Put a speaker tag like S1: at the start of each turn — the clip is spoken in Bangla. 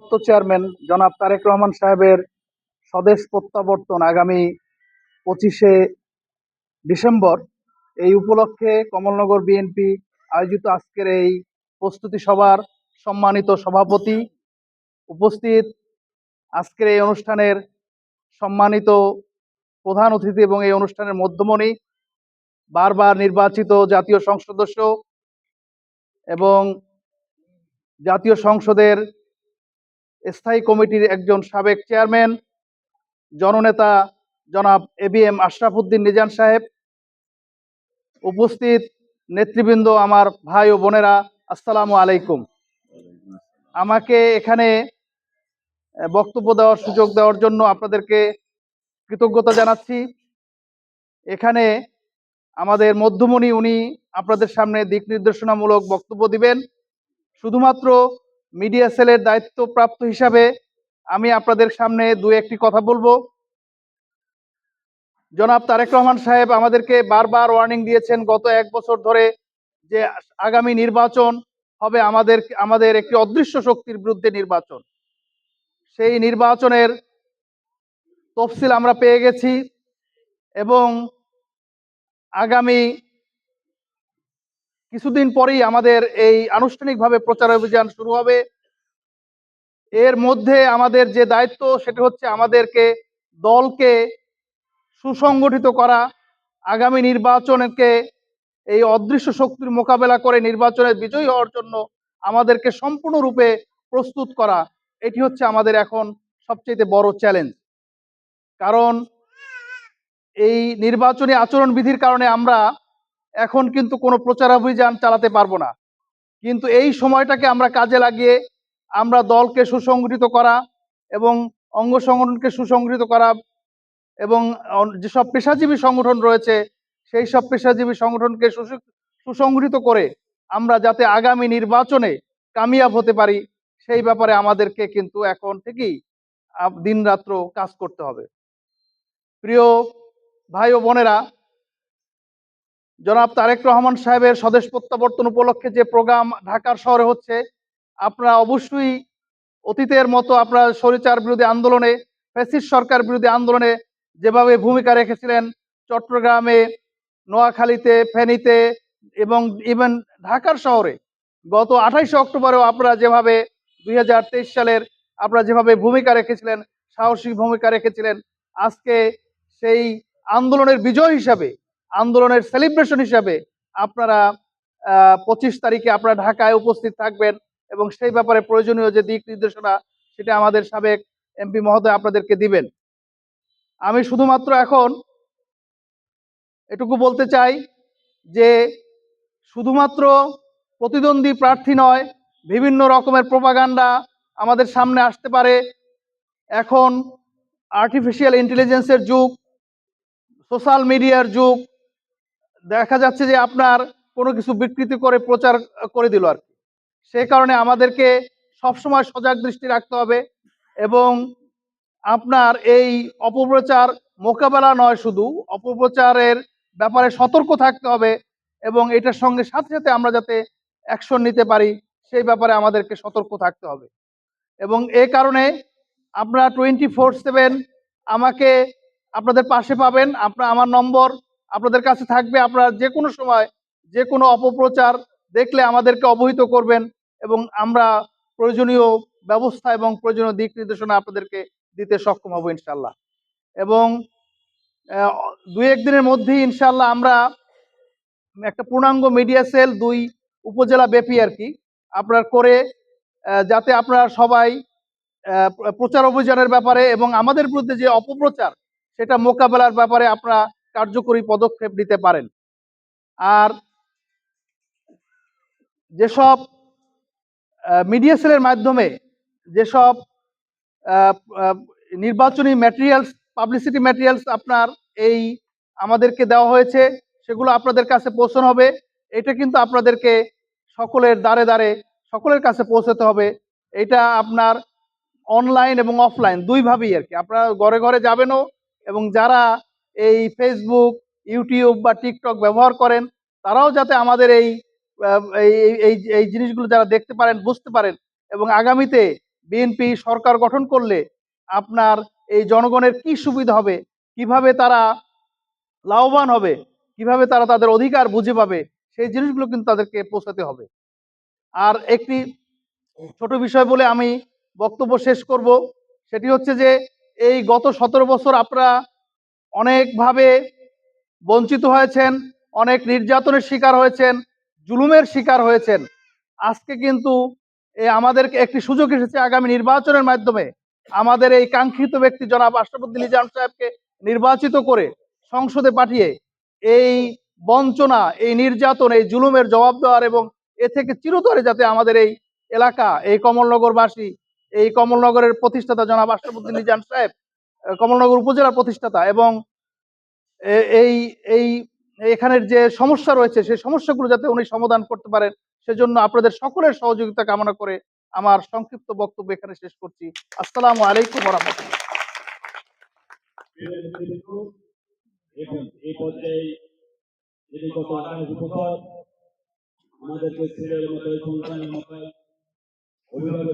S1: ভারপ্রাপ্ত চেয়ারম্যান জনাব তারেক রহমান সাহেবের স্বদেশ প্রত্যাবর্তন আগামী পঁচিশে ডিসেম্বর এই উপলক্ষে কমলনগর বিএনপি আয়োজিত আজকের এই প্রস্তুতি সভার সম্মানিত সভাপতি উপস্থিত। আজকের এই অনুষ্ঠানের সম্মানিত প্রধান অতিথি এবং এই অনুষ্ঠানের মধ্যমণি, বারবার নির্বাচিত জাতীয় সংসদ সদস্য এবং জাতীয় সংসদের স্থায়ী কমিটির একজন সাবেক চেয়ারম্যান, জননেতা জনাব এ বি এম আশরাফুদ্দিন নিজান সাহেব, উপস্থিত নেতৃবৃন্দ আমার ভাই ও বোনেরা, আসসালামু আলাইকুম। আমাকে এখানে বক্তব্য দেওয়ার সুযোগ দেওয়ার জন্য আপনাদেরকে কৃতজ্ঞতা জানাচ্ছি। এখানে আমাদের মধ্যমণি, উনি আপনাদের সামনে দিক নির্দেশনামূলক বক্তব্য দিবেন। শুধুমাত্র মিডিয়া সেলের দায়িত্বপ্রাপ্ত হিসাবে আমি আপনাদের সামনে দু একটি কথা বলব। জনাব তারেক রহমান সাহেব আমাদেরকে বারবার ওয়ার্নিং দিয়েছেন গত এক বছর ধরে যে আগামী নির্বাচন হবে আমাদের আমাদের একটি অদৃশ্য শক্তির বিরুদ্ধে নির্বাচন। সেই নির্বাচনের তফসিল আমরা পেয়ে গেছি এবং আগামী কিছুদিন পরেই আমাদের এই আনুষ্ঠানিকভাবে প্রচার অভিযান শুরু হবে। এর মধ্যে আমাদের যে দায়িত্ব, সেটা হচ্ছে আমাদেরকে দলকে সুসংগঠিত করা, আগামী নির্বাচনকে এই অদৃশ্য শক্তির মোকাবেলা করে নির্বাচনের বিজয়ী হওয়ার জন্য আমাদেরকে সম্পূর্ণরূপে প্রস্তুত করা, এটি হচ্ছে আমাদের এখন সবচেয়ে বড় চ্যালেঞ্জ কারণ এই নির্বাচনী আচরণবিধির কারণে আমরা এখন কিন্তু কোনো প্রচার অভিযান চালাতে পারব না। কিন্তু এই সময়টাকে আমরা কাজে লাগিয়ে আমরা দলকে সুসংগঠিত করা এবং অঙ্গ সংগঠনকে সুসংগঠিত করা এবং যেসব পেশাজীবী সংগঠন রয়েছে, সেই সব পেশাজীবী সংগঠনকে সুসু- সুসংগঠিত করে আমরা যাতে আগামী নির্বাচনে কামিয়াব হতে পারি, সেই ব্যাপারে আমাদেরকে কিন্তু এখন থেকেই দিন রাত্র কাজ করতে হবে। প্রিয় ভাই ও বোনেরা জনাব তারেক রহমান সাহেবের স্বদেশ প্রত্যাবর্তন উপলক্ষে যে প্রোগ্রাম ঢাকার শহরে হচ্ছে, আপনারা অবশ্যই অতীতের মতো আপনারা সরিচার বিরোধী আন্দোলনে, ফ্যাসিস্ট সরকার বিরোধী আন্দোলনে যেভাবে ভূমিকা রেখেছিলেন, চট্টগ্রামে, নোয়াখালীতে, ফেনীতে এবং ইভেন ঢাকার শহরে, গত আঠাইশে অক্টোবরেও আপনারা যেভাবে দুই হাজার তেইশ সালের আপনারা যেভাবে ভূমিকা রেখেছিলেন সাহসী ভূমিকা রেখেছিলেন, আজকে সেই আন্দোলনের বিজয় হিসাবে আন্দোলনের সেলিব্রেশন হিসাবে আপনারা পঁচিশ তারিখে আপনারা ঢাকায় উপস্থিত থাকবেন এবং সেই ব্যাপারে প্রয়োজনীয় যে দিক নির্দেশনা সেটা আমাদের সাবেক এমপি মহোদয় আপনাদেরকে দিবেন। আমি শুধুমাত্র এখন এটুকু বলতে চাই যে শুধুমাত্র প্রতিদ্বন্দ্বী প্রার্থী নয়, বিভিন্ন রকমের প্রপাগান্ডা আমাদের সামনে আসতে পারে। এখন আর্টিফিশিয়াল ইন্টেলিজেন্সের যুগ সোশ্যাল মিডিয়ার যুগ দেখা যাচ্ছে যে আপনার কোনো কিছু বিকৃতি করে প্রচার করে দিল আর কি। সে কারণে আমাদেরকে সবসময় সজাগ দৃষ্টি রাখতে হবে এবং আপনার এই অপপ্রচার মোকাবেলা নয় শুধু, অপপ্রচারের ব্যাপারে সতর্ক থাকতে হবে এবং এটার সঙ্গে সাথে সাথে আমরা যাতে অ্যাকশন নিতে পারি, সেই ব্যাপারে আমাদেরকে সতর্ক থাকতে হবে। এবং এ কারণে আপনারা টোয়েন্টি ফোর সেভেন আমাকে আপনাদের পাশে পাবেন। আপনার, আমার নম্বর আপনাদের কাছে থাকবে। আপনারা যে কোনো সময় যে কোনো অপপ্রচার দেখলে আমাদেরকে অবহিত করবেন এবং আমরা প্রয়োজনীয় ব্যবস্থা এবং প্রয়োজনীয় দিক নির্দেশনা আপনাদেরকে দিতে সক্ষম হব ইনশাল্লাহ এবং দুই একদিনের মধ্যেই ইনশাল্লাহ আমরা একটা পূর্ণাঙ্গ মিডিয়া সেল দুই উপজেলা ব্যাপী আর কি, আপনার করে যাতে আপনারা সবাই প্রচার অভিযানের ব্যাপারে এবং আমাদের বিরুদ্ধে যে অপপ্রচার, সেটা মোকাবেলার ব্যাপারে আপনারা কার্যকরী পদক্ষেপ নিতে পারেন। আর যেসব মিডিয়া সেলের মাধ্যমে যেসব নির্বাচনী ম্যাটেরিয়ালস পাবলিসিটি ম্যাটেরিয়ালস আপনার এই আমাদেরকে দেওয়া হয়েছে, সেগুলো আপনাদের কাছে পৌঁছানো হবে। এটা কিন্তু আপনাদেরকে সকলের দ্বারে দ্বারে সকলের কাছে পৌঁছাতে হবে। এটা আপনার অনলাইন এবং অফলাইন দুইভাবেই আর কি। আপনারা ঘরে ঘরে যাবেনও এবং যারা এই ফেসবুক ইউটিউব বা টিকটক ব্যবহার করেন, তারাও যাতে আমাদের এই এই এই জিনিসগুলো যারা দেখতে পারেন, বুঝতে পারেন এবং আগামীতে বিএনপি সরকার গঠন করলে আপনার এই জনগণের কি সুবিধা হবে, কীভাবে তারা লাভবান হবে, কীভাবে তারা তাদের অধিকার বুঝে পাবে, সেই জিনিসগুলো কিন্তু তাদেরকে পৌঁছাতে হবে। আর একটি ছোট বিষয় বলে আমি বক্তব্য শেষ করব, সেটি হচ্ছে যে এই গত সতেরো বছর আপনারা অনেকভাবে বঞ্চিত হয়েছেন, অনেক নির্যাতনের শিকার হয়েছেন, জুলুমের শিকার হয়েছেন। আজকে কিন্তু এ আমাদেরকে একটি সুযোগ এসেছে আগামী নির্বাচনের মাধ্যমে। আমাদের এই কাঙ্ক্ষিত ব্যক্তি জনাব আশরাফুদ্দিন নিজাম সাহেবকে নির্বাচিত করে সংসদে পাঠিয়ে এই বঞ্চনা, এই নির্যাতন, এই জুলুমের জবাব দেওয়ার এবং এ থেকে চিরতরে যাতে আমাদের এই এলাকা, এই কমলনগরবাসী, এই কমলনগরের প্রতিষ্ঠাতা জনাব আশরাফুদ্দিন নিজাম সাহেব কমলনগর উপজেলার প্রতিষ্ঠাতা এবং এই এই, এখানের যে সমস্যা রয়েছে, সেই সমস্যাগুলো যাতে উনি সমাধান করতে পারেন, সেজন্য আপনাদের সকলের সহযোগিতা কামনা করে আমার সংক্ষিপ্ত বক্তব্য এখানে শেষ করছি। আসসালামু আলাইকুম রহমতুল্লাহ
S2: অভিভাবক